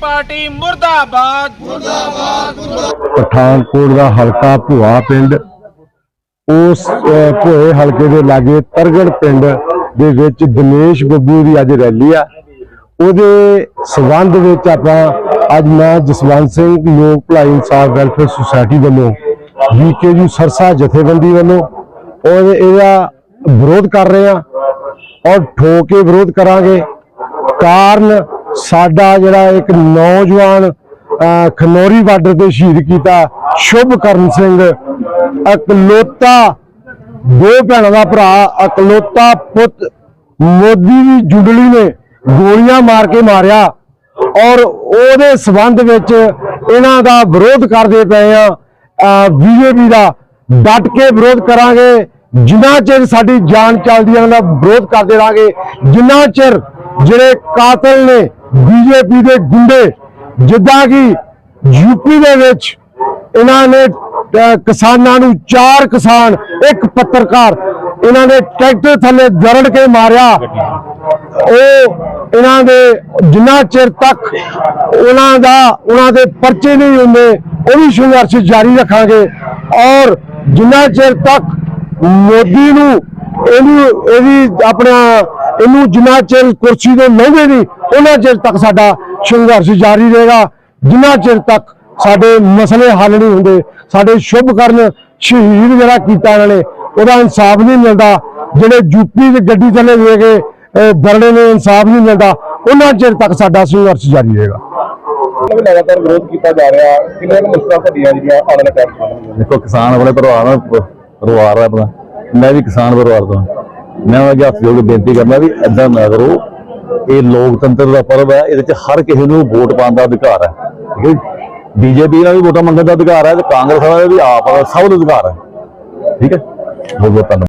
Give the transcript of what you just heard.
Party ਮੁਰਦਾਬਾਦ। ਪਠਾਨਕੋਟ ਦਾ ਹਲਕਾ ਭੁਆ ਪਿੰਡ, ਉਸ ਭੋਏ ਹਲਕੇ ਦੇ ਲਾਗੇ ਤਰਗੜ ਪਿੰਡ ਦੇ ਵਿੱਚ ਦਿਨੇਸ਼ ਬੱਬੂ ਦੀ ਅੱਜ ਰੈਲੀ ਆ। ਉਹਦੇ ਸਬੰਧ ਵਿੱਚ ਆਪਾਂ ਅੱਜ ਮੈਂ ਜਸਵੰਤ ਸਿੰਘ ਲੋਕ ਭਲਾਈ ਇਨਸਾਫ ਵੈਲਫੇਅਰ ਸੁਸਾਇਟੀ ਵੱਲੋਂ ਵੀਕੇਯੂ ਸਰਸਾ ਜਥੇਬੰਦੀ ਵੱਲੋਂ ਔਰ ਇਹਦਾ ਵਿਰੋਧ ਕਰ ਰਹੇ ਆ। ਔਰ ਠੋਕ ਕੇ ਵਿਰੋਧ ਕਰਾਂਗੇ। ਕਾਰਨ ਸਾਡਾ ਜਿਹੜਾ ਇੱਕ ਨੌਜਵਾਨ ਅਹ, ਖਨੌਰੀ ਬਾਰਡਰ ਤੇ ਸ਼ਹੀਦ ਕੀਤਾ ਸ਼ੁਭਕਰਨ ਸਿੰਘ ਅਕਲੋਤਾ ਦੋ ਭੈਣਾਂ ਦਾ ਭਰਾ ਅਕਲੋਤਾ ਪੁੱਤ ਮੋਦੀ ਦੀ ਜੁੰਡਲੀ ਨੇ ਗੋਲੀਆਂ ਮਾਰ ਕੇ ਮਾਰਿਆ ਔਰ ਉਹਦੇ ਸਬੰਧ ਵਿੱਚ ਇਹਨਾਂ ਦਾ ਵਿਰੋਧ ਕਰਦੇ ਪਏ ਆ। ਬੀਜੇਪੀ ਦਾ ਡਟ ਕੇ ਵਿਰੋਧ ਕਰਾਂਗੇ। ਜਿੰਨਾ ਚਿਰ ਸਾਡੀ ਜਾਨ ਚੱਲਦੀ ਹੈ ਉਹਨਾਂ ਦਾ ਵਿਰੋਧ ਕਰਦੇ ਰਹਾਂਗੇ। ਜਿੰਨਾ ਚਿਰ ਜਿਹੜੇ ਕਾਤਲ ਨੇ ਬੀਜੇਪੀ ਦੇ ਗੁੰਡੇ, ਜਿੱਦਾਂ ਕਿ ਯੂਪੀ ਦੇ ਵਿੱਚ ਇਹਨਾਂ ਨੇ ਕਿਸਾਨਾਂ ਨੂੰ ਚਾਰ ਕਿਸਾਨ, ਇੱਕ ਪੱਤਰਕਾਰ ਇਹਨਾਂ ਨੇ ਟਰੈਕਟਰ ਥੱਲੇ ਦਰੜ ਕੇ ਮਾਰਿਆ। ਉਹ ਇਹਨਾਂ ਦੇ ਜਿੰਨਾ ਚਿਰ ਤੱਕ ਉਹਨਾਂ ਦਾ, ਉਹਨਾਂ ਦੇ ਪਰਚੇ ਨਹੀਂ ਹੁੰਦੇ, ਉਹ ਵੀ ਸੰਘਰਸ਼ ਜਾਰੀ ਰੱਖਾਂਗੇ। ਔਰ ਜਿੰਨਾ ਚਿਰ ਤੱਕ ਮੋਦੀ ਨੂੰ ਇਹਨੂੰ ਇਹਦੀ ਆਪਣਾ ਇਹਨੂੰ ਜਿੰਨਾ ਚਿਰ ਕੁਰਸੀ ਤੋਂ ਲਾਉਂਦੇ ਨਹੀਂ ਉਹਨਾਂ ਚਿਰ ਤੱਕ ਸਾਡਾ ਸੰਘਰਸ਼ ਜਾਰੀ ਰਹੇਗਾ। ਜਿੰਨਾ ਚਿਰ ਤੱਕ ਸਾਡੇ ਮਸਲੇ ਹੱਲ ਨਹੀਂ ਹੁੰਦੇ ਸਾਡੇ ਸ਼ੁਭ ਕਰਨ ਸ਼ਹੀਦ ਜਿਹੜਾ ਕੀਤਾ ਇਹਨਾਂ ਨੇ ਉਹਦਾ ਇਨਸਾਫ ਨਹੀਂ ਮਿਲਦਾ। ਜਿਹੜੇ ਯੂਪੀ ਦੀ ਗੱਡੀ ਥੱਲੇ ਦੇ ਕੇ ਦਰੜੇ ਨੇ ਇਨਸਾਫ ਨਹੀਂ ਮਿਲਦਾ। ਉਹਨਾਂ ਚਿਰ ਤੱਕ ਸਾਡਾ ਸੰਘਰਸ਼ ਜਾਰੀ ਰਹੇਗਾ। ਲਗਾਤਾਰ ਵਿਰੋਧ ਕੀਤਾ ਜਾ ਰਿਹਾ ਕਿੰਨੀਆਂ ਕੁ ਮੁਸ਼ਕਲਾਂ ਤੁਹਾਡੀਆਂ ਜਿਹੜੀਆਂ ਆਉਣ ਵਾਲੇ ਟਾਈਮ 'ਚ? ਆਉਣਗੀਆਂ? ਦੇਖੋ ਕਿਸਾਨ ਆਪਣੇ ਪਰਿਵਾਰ ਨਾਲ ਪ- ਪਰਿਵਾਰ ਹੈ ਆਪਣਾ। ਮੈਂ ਵੀ ਕਿਸਾਨ ਪਰਿਵਾਰ ਤੋਂ ਮੈਂ ਉਹਨਾਂ ਅੱਗੇ ਹੱਥ ਜੋੜ ਕੇ ਬੇਨਤੀ ਕਰਨਾ ਵੀ ਏਦਾਂ ਨਾ ਕਰੋ। ਇਹ ਲੋਕਤੰਤਰ ਦਾ ਪਰਵ ਹੈ, ਇਹਦੇ ਚ ਹਰ ਕਿਸੇ ਨੂੰ ਵੋਟ ਪਾਉਣ ਦਾ ਅਧਿਕਾਰ ਹੈ, ਠੀਕ ਹੈ ਬੀਜੇਪੀ ਦਾ ਵੀ ਵੋਟਾਂ ਮੰਗਣ ਦਾ ਅਧਿਕਾਰ ਹੈ ਤੇ ਕਾਂਗਰਸ ਦਾ ਵੀ ਆਪ, ਸਭ ਦਾ ਅਧਿਕਾਰ ਹੈ, ਠੀਕ ਹੈ? ਬਹੁਤ ਬਹੁਤ ਧੰਨਵਾਦ।